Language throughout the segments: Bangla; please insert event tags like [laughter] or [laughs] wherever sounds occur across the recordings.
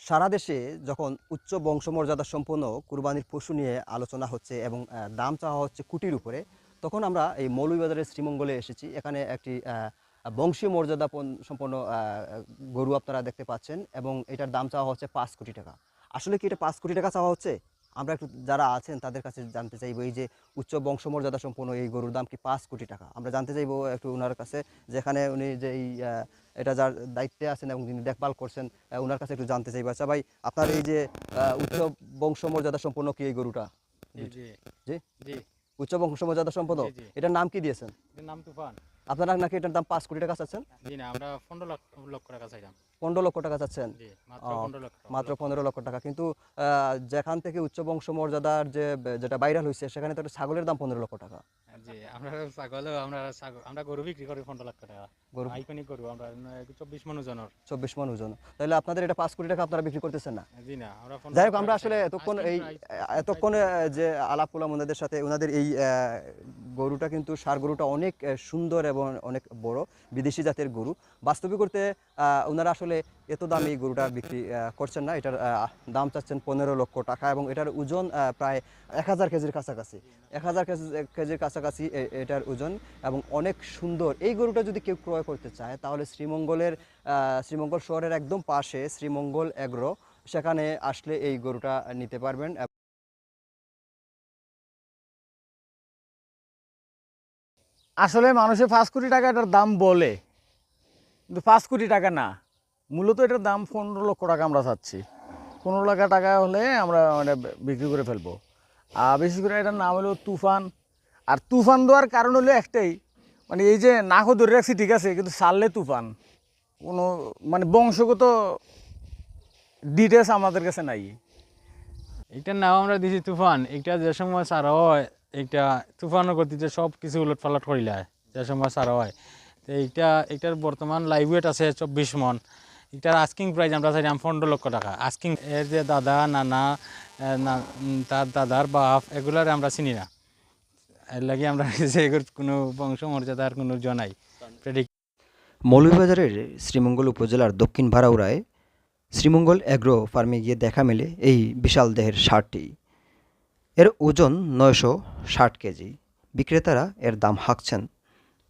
সারা দেশে যখন উচ্চ বংশমর্যাদা সম্পন্ন কুরবানির পশু নিয়ে আলোচনা হচ্ছে এবং দাম চাওয়া হচ্ছে কুটির উপরে, তখন আমরা এই মৌলভীবাজারের শ্রীমঙ্গলে এসেছি। এখানে একটি বংশীয় মর্যাদা পন- সম্পন্ন গরু আপনারা দেখতে পাচ্ছেন এবং এটার দাম চাওয়া হচ্ছে পাঁচ কোটি টাকা। আসলে কি এটা পাঁচ কোটি টাকা চাওয়া হচ্ছে? আমরা একটু যারা আছেন তাদের কাছে জানতে চাইব এই যে উচ্চ বংশমর্যাদা সম্পন্ন এই গরুর দাম কি পাঁচ কোটি টাকা? আমরা জানতে চাইব একটু ওনার কাছে যেখানে উনি যে এই এটা যার দায়িত্বে আছেন এবং যিনি দেখভাল করছেন ওনার কাছে একটু জানতে চাইব। আচ্ছা ভাই আপনার এই যে উচ্চ বংশমর্যাদা সম্পন্ন কি এই গরুটা? জি জি। উচ্চ বংশমর্যাদা সম্পন্ন। এটার নাম কি দিয়েছেন? নাম তুফান। আপনারা নাকি এটার দাম পাঁচ কোটি টাকা চাচ্ছেন? জি না আমরা পনেরো লক্ষ টাকা চাইলাম। পনেরো লক্ষ টাকা চাচ্ছেন? মাত্র পনেরো লক্ষ টাকা। কিন্তু যেখান থেকে উচ্চ বংশ মর্যাদার যে যেটা ভাইরাল হয়েছে সেখানে তো ছাগলের দাম পনেরো লক্ষ টাকা। জি আমরা ছাগল আমরা ছাগল আমরা গরু বিক্রি করি পনেরো লক্ষ টাকা। গরু আইকনিক গরু আমরা চব্বিশ মন ওজনের চব্বিশ মন ওজন তাহলে আপনাদের এটা পাঁচ কোটি টাকা আপনারা বিক্রি করতেছেন না? জি না আমরা যাই হোক আমরা আসলে এতক্ষণ এই এতক্ষণ যে আলাপ করলাম ওনাদের সাথে ওনাদের এই গরুটা কিন্তু সার গরুটা অনেক সুন্দর এবং অনেক বড় বিদেশি জাতের গরু। বাস্তবিক করতে আহ, ওনারা আসলে এত দামে এই গরুটা বিক্রি করছেন না। এটার দাম চাচ্ছেন পনেরো লক্ষ টাকা এবং এটার ওজন প্রায় এক হাজার কেজির কাছাকাছি। এক হাজার কেজির কাছাকাছি এ- এটার ওজন এবং অনেক সুন্দর। এই গরুটা যদি কেউ ক্রয় করতে চায়, তাহলে শ্রীমঙ্গলের শ্রীমঙ্গল শহরের একদম পাশে শ্রীমঙ্গল এগ্রো, সেখানে আসলে এই গরুটা নিতে পারবেন। আসলে মানুষে পাঁচ কোটি টাকা এটার দাম বলে, কিন্তু পাঁচ কোটি টাকা না। মূলত এটার দাম পনেরো লক্ষ টাকা আমরা চাচ্ছি। পনেরো লাখ টাকা হলে আমরা মানে বিক্রি করে ফেলব। আর বিশেষ করে এটার নাম হলো তুফান। আর তুফান দেওয়ার কারণ হলো একটাই মানে এই যে নাকও ধরে রাখছি, ঠিক আছে, কিন্তু সারলে তুফান। কোনো মানে বংশগত ডিটেলস আমাদের কাছে নাই। এইটার নাম আমরা দিছি তুফান এটা যে সময় সার হয় এটা তুফানের গতিতে সব কিছু উলট পালট করিলা, যে সময় সার হয়। তো এইটা এটার বর্তমান লাইভ ওয়েট আছে চব্বিশ মন। এটার আস্কিং প্রাইস আমরা চাই চাইলাম পনেরো লক্ষ টাকা। আস্কিং এর যে দাদা, নানা তার দাদার বাপ, এগুলার আমরা চিনি না। এর লাগে আমরা [laughs] কোনো বংশ মর্যাদার কোনো জনাই মৌলভীবাজারের শ্রীমঙ্গল উপজেলার দক্ষিণ ভাড়াউড়ায় শ্রীমঙ্গল অ্যাগ্রো ফার্মে গিয়ে দেখা মেলে এই বিশাল দেহের ষাটটি এর ওজন নয়শো ষাট কেজি। বিক্রেতারা এর দাম হাঁকছেন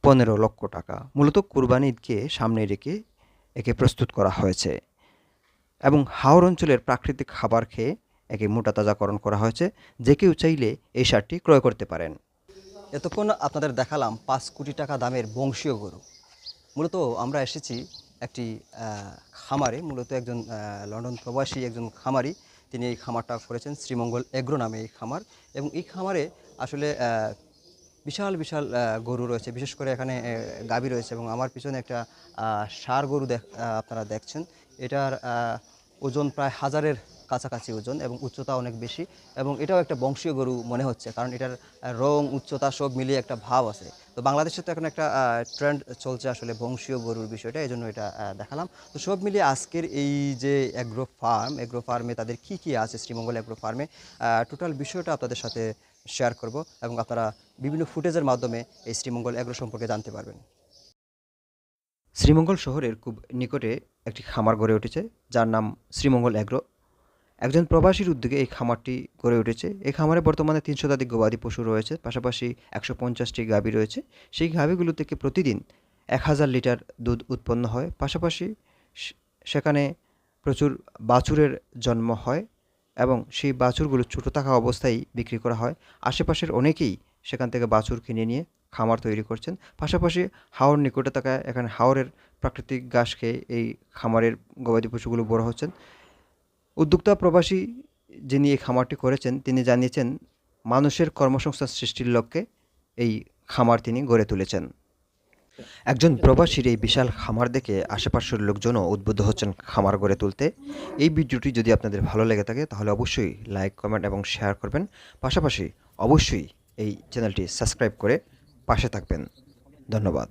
পনেরো লক্ষ টাকা। মূলত কুরবানি ঈদকে সামনে রেখে একে প্রস্তুত করা হয়েছে এবং হাওর অঞ্চলের প্রাকৃতিক খাবার খেয়ে একে মোটা তাজাকরণ করা হয়েছে। যে কেউ চাইলে এই সারটি ক্রয় করতে পারেন। এতক্ষণ আপনাদের দেখালাম পাঁচ কোটি টাকা দামের বংশীয় গরু। মূলত আমরা এসেছি একটি খামারে। মূলত একজন লন্ডন প্রবাসী, একজন খামারি। তিনি এই খামারটা করেছেন, শ্রীমঙ্গল এগ্রো নামে এই খামার। এবং এই খামারে আসলে বিশাল বিশাল গরু রয়েছে। বিশেষ করে এখানে গাভী রয়েছে এবং আমার পিছনে একটা ষাঁড় গরু দেখ আপনারা দেখছেন। এটার ওজন প্রায় হাজারের কাছাকাছি ওজন এবং উচ্চতা অনেক বেশি এবং এটাও একটা বংশীয় গরু মনে হচ্ছে, কারণ এটার রং, উচ্চতা সব মিলিয়ে একটা ভাব আছে। তো বাংলাদেশে তো এখন একটা ট্রেন্ড চলছে আসলে বংশীয় গরুর বিষয়টা এই জন্য এটা দেখালাম। তো সব মিলিয়ে আজকের এই যে অ্যাগ্রো ফার্ম অ্যাগ্রো ফার্মে তাদের কি কি আছে, শ্রীমঙ্গল অ্যাগ্রো ফার্মে টোটাল বিষয়টা আপনাদের সাথে শেয়ার করব এবং আপনারা বিভিন্ন ফুটেজের মাধ্যমে এই শ্রীমঙ্গল অ্যাগ্রো সম্পর্কে জানতে পারবেন। শ্রীমঙ্গল শহরের খুব নিকটে একটি খামার গড়ে উঠেছে, যার নাম শ্রীমঙ্গল অ্যাগ্রো একজন প্রবাসীর উদ্যোগে এই খামারটি গড়ে উঠেছে। এই খামারে বর্তমানে তিন শতাধিক গবাদি পশু রয়েছে, পাশাপাশি একশো পঞ্চাশটি গাভী রয়েছে। সেই গাভীগুলো থেকে প্রতিদিন এক হাজার লিটার দুধ উৎপন্ন হয়। পাশাপাশি সেখানে প্রচুর বাছুরের জন্ম হয় এবং সেই বাছুরগুলো ছোটো থাকা অবস্থায় বিক্রি করা হয়। আশেপাশের অনেকেই সেখান থেকে বাছুর কিনে নিয়ে খামার তৈরি করছেন। পাশাপাশি হাওর নিকটে থাকায় এখানে হাওরের প্রাকৃতিক ঘাস খেয়ে এই খামারের গবাদি পশুগুলো বড় হচ্ছেন। উদ্যোক্তা প্রবাসী যিনি এই খামারটি করেছেন, তিনি জানিয়েছেন, মানুষের কর্মসংস্থান সৃষ্টির লক্ষ্যে এই খামার তিনি গড়ে তুলেছেন। একজন প্রবাসীর এই বিশাল খামার দেখে আশেপাশের লোকজনও উদ্বুদ্ধ হচ্ছেন খামার গড়ে তুলতে। এই ভিডিওটি যদি আপনাদের ভালো লেগে থাকে, তাহলে অবশ্যই লাইক, কমেন্ট এবং শেয়ার করবেন। পাশাপাশি অবশ্যই এই চ্যানেলটি সাবস্ক্রাইব করে পাশে থাকবেন। ধন্যবাদ।